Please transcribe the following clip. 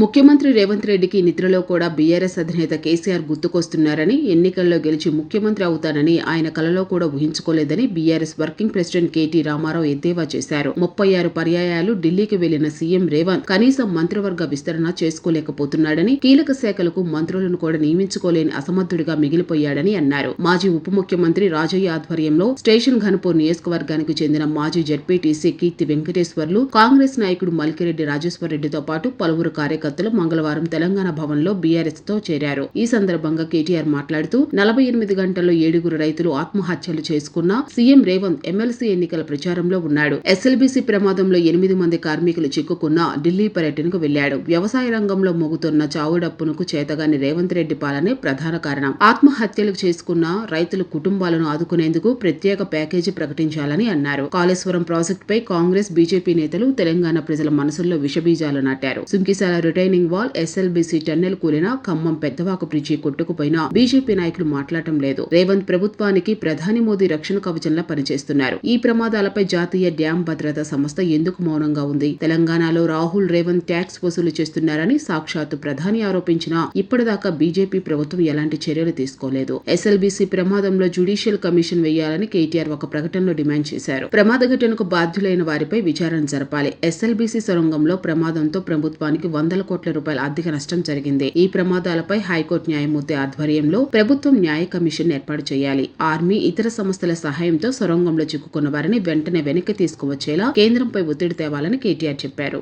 ముఖ్యమంత్రి రేవంత్ రెడ్డికి నిద్రలో కూడా బీఆర్ఎస్ అధినేత కేసీఆర్ గుర్తుకొస్తున్నారని ఎన్నికల్లో గెలిచి ముఖ్యమంత్రి అవుతానని ఆయన కలలో కూడా ఊహించుకోలేదని BRS working president KT Rama Rao ఎద్దేవా చేశారు. ముప్పై ఆరు పర్యాయాలు ఢిల్లీకి వెళ్ళిన సీఎం రేవంత్ కనీసం మంత్రివర్గ విస్తరణ చేసుకోలేకపోతున్నాడని కీలక శాఖలకు మంత్రులను కూడా నియమించుకోలేని అసమర్థుడిగా మిగిలిపోయాడని అన్నారు. మాజీ ఉప ముఖ్యమంత్రి రాజయ్య ఆధ్వర్యంలో స్టేషన్ ఘనపూర్ నియోజకవర్గానికి చెందిన మాజీ జడ్పీటీసీ కీర్తి వెంకటేశ్వర్లు కాంగ్రెస్ నాయకుడు మల్కిరెడ్డి రాజేశ్వరరెడ్డితో పాటు పలువురు కార్యకర్తలు మంగళవారం తెలంగాణ భవన్లో బీఆర్ఎస్తో చేరారు. ఈ సందర్భంగా కేటీఆర్ మాట్లాడుతూ నలభై ఎనిమిది గంటల్లో ఏడుగురు రైతులు ఆత్మహత్యలు చేసుకున్న సీఎం రేవంత్ ఎమ్మెల్సీ ఎన్నికల ప్రచారంలో ఉన్నాడు. ఎస్ఎల్బీసీ ప్రమాదంలో ఎనిమిది మంది కార్మికులు చిక్కుకున్న ఢిల్లీ పర్యటనకు వెళ్ళాడు. వ్యవసాయ రంగంలో మోగుతున్న చావుడప్పునకు చేతగాని రేవంత్ రెడ్డి పాలనే ప్రధాన కారణం. ఆత్మహత్యలు చేసుకున్న రైతుల కుటుంబాలను ఆదుకునేందుకు ప్రత్యేక ప్యాకేజీ ప్రకటించాలని అన్నారు. కాళేశ్వరం ప్రాజెక్టుపై కాంగ్రెస్ బీజేపీ నేతలు తెలంగాణ ప్రజల మనసుల్లో విషబీజాలు నాటారు. Sunkishala retaining wall SLBC tunnel కూలిన ఖమ్మం పెద్దవాకు బ్రిడ్జి కొట్టుకుపోయినా బీజేపీ నాయకులు మాట్లాడటం లేదు. రేవంత్ ప్రభుత్వానికి ప్రధాని మోదీ రక్షణ కవచంలా పనిచేస్తున్నారు. ఈ ప్రమాదాలపై జాతీయ డ్యాం భద్రతా సంస్థ ఎందుకు మౌనంగా ఉంది? తెలంగాణలో రాహుల్ రేవంత్ ట్యాక్స్ వసూలు చేస్తున్నారని సాక్షాత్తు ప్రధాని ఆరోపించినా ఇప్పటిదాకా బీజేపీ ప్రభుత్వం ఎలాంటి చర్యలు తీసుకోలేదు. ఎస్ఎల్బీసీ ప్రమాదంలో జ్యుడిషియల్ కమిషన్ వేయాలని కేటీఆర్ ఒక ప్రకటనలో డిమాండ్ చేశారు. ప్రమాద ఘటనకు బాధ్యులైన వారిపై విచారణ జరపాలి. ఎస్ఎల్బీసీ సొరంగంలో ప్రమాదంతో ప్రభుత్వానికి వందల కోట్ల రూపాయల ఆర్థిక నష్టం జరిగింది. ఈ ప్రమాదాలపై హైకోర్టు న్యాయమూర్తి ఆధ్వర్యంలో ప్రభుత్వం న్యాయ కమిషన్ ఏర్పాటు చేయాలి. ఆర్మీ ఇతర సంస్థల సహాయంతో సొరంగంలో చిక్కుకున్న వారిని వెంటనే వెనక్కి తీసుకువచ్చేలా కేంద్రంపై ఒత్తిడి తేవాలని కేటీఆర్ చెప్పారు.